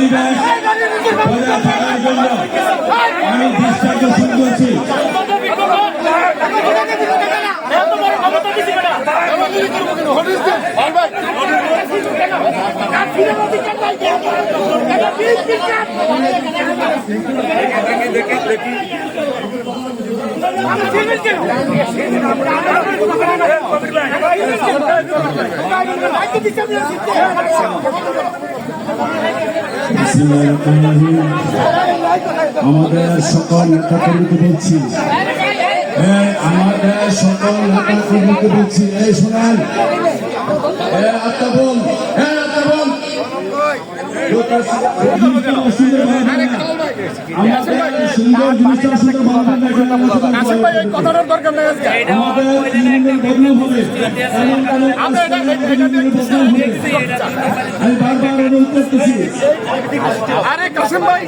পরিবেশ বজায় থাকার জন্য আমি দৃষ্টান্ত শুরু করছি। আমাদের সকল নেতা কর্মীকে বলছি আমাদের সকল নেতা বলছি এই শোনেন আত্মাবল আমাদের সুন্দর জিনিসটা আজকে আমাদের আমি বারবার অনুরোধ করতেছি। আরে কাসেম ভাই